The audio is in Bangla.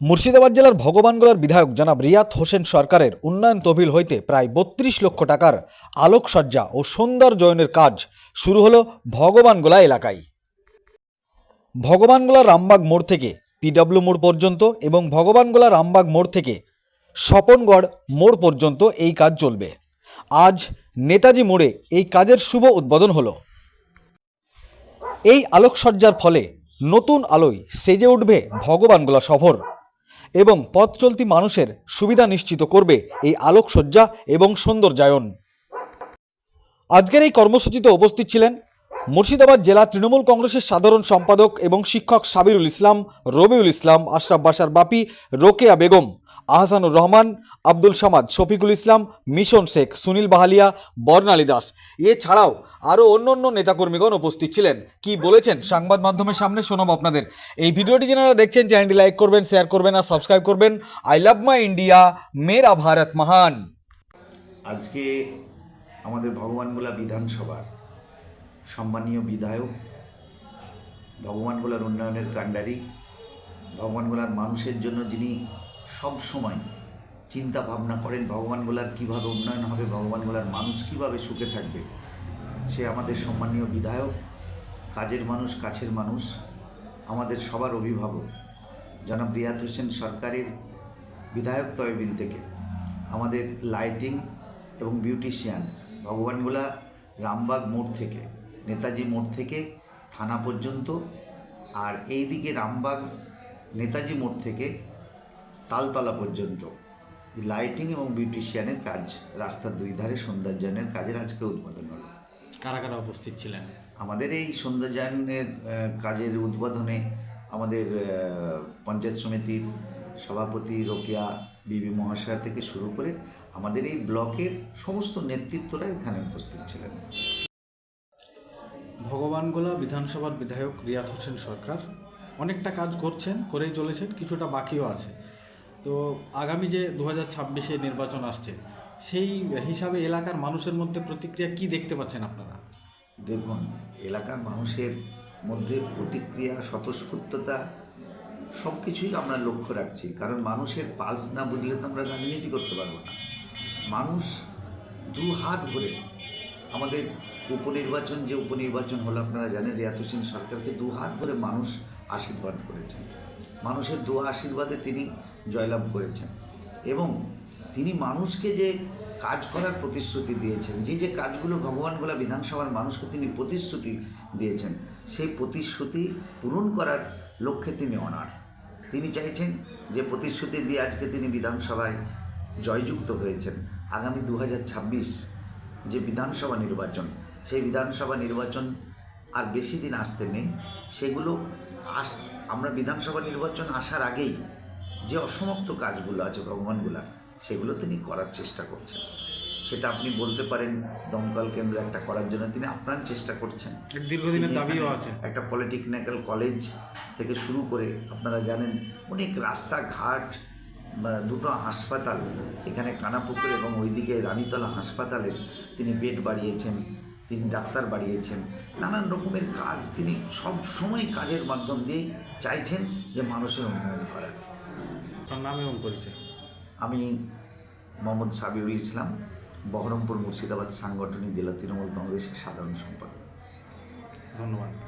মুর্শিদাবাদ জেলার ভগবানগোলার বিধায়ক জনাব রিয়াত হোসেন সরকারের উন্নয়ন তহবিল হইতে প্রায় বত্রিশ লক্ষ টাকার আলোকসজ্জা ও সৌন্দর্যয়নের কাজ শুরু হলো ভগবানগোলা এলাকায়। ভগবানগোলা রামবাগ মোড় থেকে পিডব্লিউ মোড় পর্যন্ত এবং ভগবানগোলা রামবাগ মোড় থেকে স্বপনগড় মোড় পর্যন্ত এই কাজ চলবে। আজ নেতাজি মোড়ে এই কাজের শুভ উদ্বোধন হলো। এই আলোকসজ্জার ফলে নতুন আলোয় সেজে উঠবে ভগবানগোলা শহর। এবং পথ চলতি মানুষের সুবিধা নিশ্চিত করবে এই আলোকসজ্জা এবং সৌন্দর্যায়ন। আজকের এই কর্মসূচিতে উপস্থিত ছিলেন মুর্শিদাবাদ জেলা তৃণমূল কংগ্রেসের সাধারণ সম্পাদক এবং শিক্ষক সাবিরুল ইসলাম, রবিউল ইসলাম, আশরাফ বাসার বাপি, রোকেয়া বেগম। আহসানুর রহমান, আব্দুল সামাদ, শফিকুল ইসলাম, মিশন শেখ, সুনীল বাহালিয়া, বর্ণালী দাস। এছাড়াও আরও অন্য অন্য নেতাকর্মীগণ উপস্থিত ছিলেন। কি বলেছেন সংবাদ মাধ্যমের সামনে শোনাব আপনাদের। এই ভিডিওটি যারা দেখছেন, চ্যানেলটি লাইক করবেন, শেয়ার করবেন আর সাবস্ক্রাইব করবেন। আই লাভ মাই ইন্ডিয়া, মেরা ভারত মহান। আজকে আমাদের ভগবানগোলা বিধানসভার সম্মানীয় বিধায়ক, ভগবানগোলার উন্নয়নের কাণ্ডারি, ভগবানগোলার মানুষের জন্য যিনি সব সময় চিন্তা ভাবনা করেন ভগবানগোলার কীভাবে উন্নয়ন হবে ভগবানগোলার মানুষ কীভাবে সুখে থাকবে। সে আমাদের সম্মানীয় বিধায়ক, কাজের মানুষ, কাছের মানুষ, আমাদের সবার অভিভাবক। জনাব রিয়াত হোসেন সরকারের বিধায়ক তহবিল থেকে আমাদের লাইটিং এবং বিউটিশিয়ানস ভগবানগোলা রামবাগ মোড় থেকে, নেতাজি মোড় থেকে থানা পর্যন্ত, আর এইদিকে রামবাগ, নেতাজি মোড় থেকে তালতলা পর্যন্ত। লাইটিং এবং বিউটিশিয়ানের কাজ রাস্তার দুই ধারে সৌন্দর্যায়নের কাজের আজকে উদ্বোধন হলো। কারা কারা উপস্থিত ছিলেন? আমাদের এই সৌন্দর্যায়নের কাজের উদ্বোধনে আমাদের পঞ্চায়েত সমিতির সভাপতি রোকেয়া বিবি মহাশয়া থেকে শুরু করে আমাদের এই ব্লকের সমস্ত নেতৃত্বরা এখানে উপস্থিত ছিলেন। ভগবানগোলা বিধানসভার বিধায়ক রিয়াত হোসেন সরকার অনেকটা কাজ করছেন করেই চলেছেন কিছুটা বাকিও আছে। তো আগামী যে দু হাজার ছাব্বিশে নির্বাচন আসছে, সেই হিসাবে এলাকার মানুষের মধ্যে প্রতিক্রিয়া কি দেখতে পাচ্ছেন আপনারা? দেখুন, এলাকার মানুষের মধ্যে প্রতিক্রিয়া, স্বতঃস্ফূর্ততা সব কিছুই আমরা লক্ষ্য রাখছি। কারণ মানুষের পালস না বুঝলে তো আমরা রাজনীতি করতে পারব না। মানুষ দু হাত ভরে আমাদের উপনির্বাচন যে উপনির্বাচন হলো, আপনারা জানেন রিয়াত হোসেন সরকারকে দু হাত ভরে মানুষ আশীর্বাদ করেছেন। মানুষের দু আশীর্বাদে তিনি জয়লাভ করেছেন। এবং তিনি মানুষকে যে কাজ করার প্রতিশ্রুতি দিয়েছেন, যে যে কাজগুলো ভগবানগোলা বিধানসভার মানুষকে তিনি প্রতিশ্রুতি দিয়েছেন, সেই প্রতিশ্রুতি পূরণ করার লক্ষ্যে তিনি অনার। তিনি চাইছেন যে প্রতিশ্রুতি দিয়ে আজকে তিনি বিধানসভায় জয়যুক্ত হয়েছেন। আগামী দু হাজার ছাব্বিশ যে বিধানসভা নির্বাচন, সেই বিধানসভা নির্বাচন আর বেশি দিন আসতে নেই। সেগুলো আস আমরা বিধানসভা নির্বাচন আসার আগেই যে অসমাপ্ত কাজগুলো আছে ভগবানগুলা সেগুলো তিনি করার চেষ্টা করছেন। সেটা আপনি বলতে পারেন দমকল কেন্দ্র একটা করার জন্য তিনি আপ্রাণ চেষ্টা করছেন। দীর্ঘদিনের দাবিও আছে। একটা পলিটেকনিক্যাল কলেজ থেকে শুরু করে আপনারা জানেন অনেক রাস্তাঘাট বা দুটো হাসপাতাল এখানে কানাপুকুর এবং ওইদিকে রানীতলা হাসপাতালের তিনি বেড বাড়িয়েছেন। তিনি ডাক্তার বাড়িয়েছেন। নানান রকমের কাজ তিনি সব সময় কাজের মাধ্যম দিয়ে চাইছেন যে মানুষের উন্নয়ন করার। আপনার নাম এবং পরিচয়? আমি মোহাম্মদ সাবিউল ইসলাম বহরমপুর মুর্শিদাবাদ সাংগঠনিক জেলা তৃণমূল কংগ্রেসের সাধারণ সম্পাদক। ধন্যবাদ।